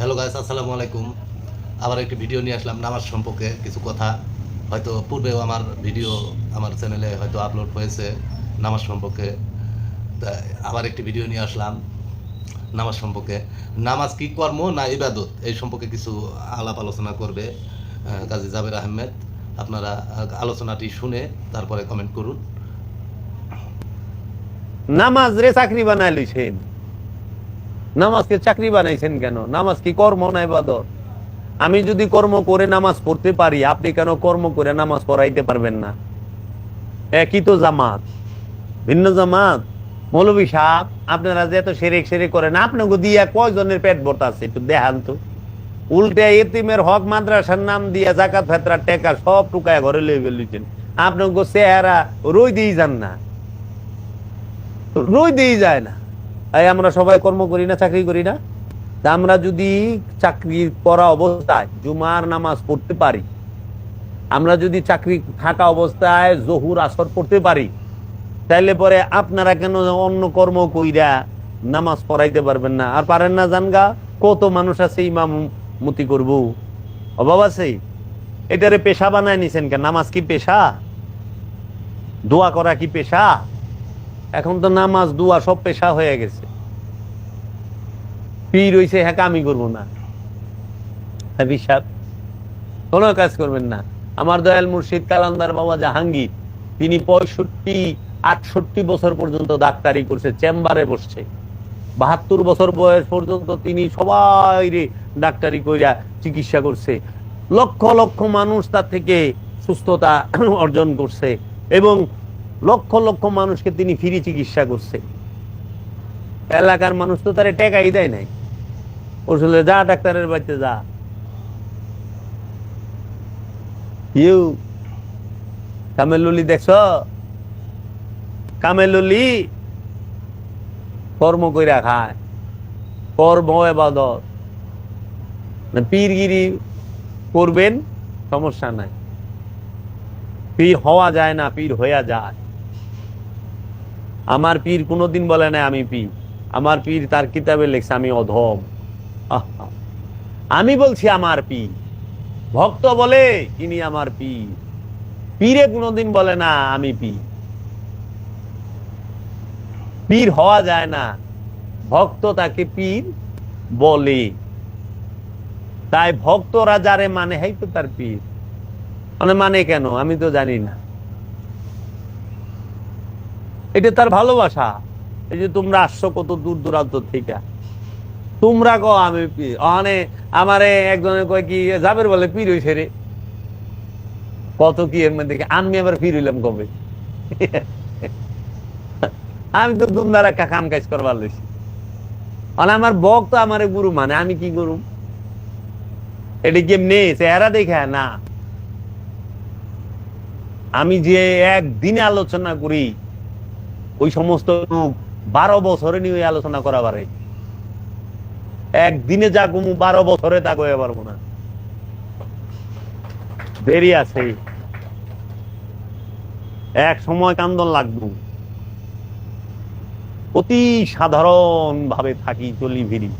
Hello guys, আসসালামু আলাইকুম। আবার একটি ভিডিও নিয়ে আসলাম, নামাজ সম্পর্কে কিছু কথা। হয়তো পূর্বেও আমার ভিডিও আমার চ্যানেলে হয়তো আপলোড হয়েছে নামাজ সম্পর্কে। আবার একটি ভিডিও নিয়ে আসলাম নামাজ সম্পর্কে। নামাজ কি কর্ম না ইবাদত? এই সম্পর্কে কিছু আলাপ আলোচনা করবে কাজী জাবের আহমেদ। আপনারা আলোচনাটি শুনে তারপরে কমেন্ট করুন। নামাজ রে চাকরি বানাই লইছেন নামাজকে চাকরি বানাইছেন কেন? নামাজ কি কর্ম না ইবাদত? আমি যদি কর্ম করে নামাজ পড়তে পারি, আপনি কেন কর্ম করে নামাজ পড়াইতে পারবেন না? একই তো জামাত। ভিন্ন জামাত। মৌলবী সাহ আপনারা যে এত সেরেক সেরেক করেন, আপনাকে দিয়া কয়জনের পেট ভর্তা আছে একটু দেখান তো। উল্টে এতিমের হক মাদ্রাসার নাম দিয়া জাকাত ফেতরা টেকা সব টুকায় ঘরে লই ফেলিছেন আপনাকে চেহারা রই দিয়ে যান না। রই দিয়ে যায় না। আমরা সবাই কর্ম করি না, চাকরি করি না। তা আমরা যদি চাকরি করা অবস্থায় জুমার নামাজ পড়তে পারি, আমরা যদি চাকরি থাকা অবস্থায় জহুর আসর পড়তে পারি, তাইলে পরে আপনারা কেন অন্য কর্ম কইরা নামাজ পড়াইতে পারবেন না? আর পারেন না জানগা, কত মানুষ আছে ইমাম মতি করব? অভাব আছে? এটারে পেশা বানায় নিছেন কেন? নামাজ কি পেশা? দোয়া করা কি পেশা? এখন তো নামাজ, দোয়া সব পেশা হয়ে গেছে। পীর হ্যাঁ আমি না। হ্যাঁ কোনো কাজ করবেন না। আমার দয়াল মুর্শিদ কালান্দার বাবা জাহাঙ্গীর, তিনি পঁয়ষট্টি, আটষট্টি বছর পর্যন্ত ডাক্তারি করছে, চেম্বারে বসছে। বাহাত্তর বছর বয়স পর্যন্ত তিনি সবাই ডাক্তারি কইরা চিকিৎসা করছে। লক্ষ লক্ষ মানুষ তার থেকে সুস্থতা অর্জন করছে এবং লক্ষ লক্ষ মানুষকে তিনি ফ্রি চিকিৎসা করছে। এলাকার মানুষ তো তারে টেকাই দেয় নাই। ওষুধে যা ডাক্তারের বাড়িতে যা। ইউ কামেলুলি দেখছ? কামেলুলি কর্ম কইরা খায়। কর্ম এবাদত। না পীরগিরি করবেন, সমস্যা নাই। পীর হওয়া যায় না, পীর হইয়া যায়। আমার পীর কোনোদিন বলে না আমি পীর। আমার পীর তার কিতাবে লেখছে, আমি অধম। আমি বলছি আমার পীর। ভক্ত বলে, ইনি আমার পীর। পীরে কোনোদিন বলে না, আমি পীর। পীর হওয়া যায় না। ভক্ত তাকে পীর বলে। তাই ভক্তরা যারে মানে হাই তো তার পীর। মানে মানে কেন? আমি তো জানি না। এটা তার ভালোবাসা। এই যে তোমরা আসছো কত দূর দূরান্ত থেকে। তোমরা কো আমি মানে আমারে একজনে কয় কি যাবের বলে পীর হইছে রে। কত কি এর মধ্যে আমি আবার পীর হইলাম কবে? আমি তো তোমরা একটা কাম কাজ করবার লইছি। মানে আমার বক তো আমার গুরু মানে আমি কি গুরু এটা কেমনে চেহারা দেখে না। আমি যে একদিনে আলোচনা করি, ওই সমস্ত বারো বছরে নিয়ে আলোচনা করা পারে একদিনে যা কমু বারো বছরে তা গোয়া পারব না। দেরি আছে। এক সময় কান্দন লাগবো। অতি সাধারণ ভাবে থাকি চলি ফিরি।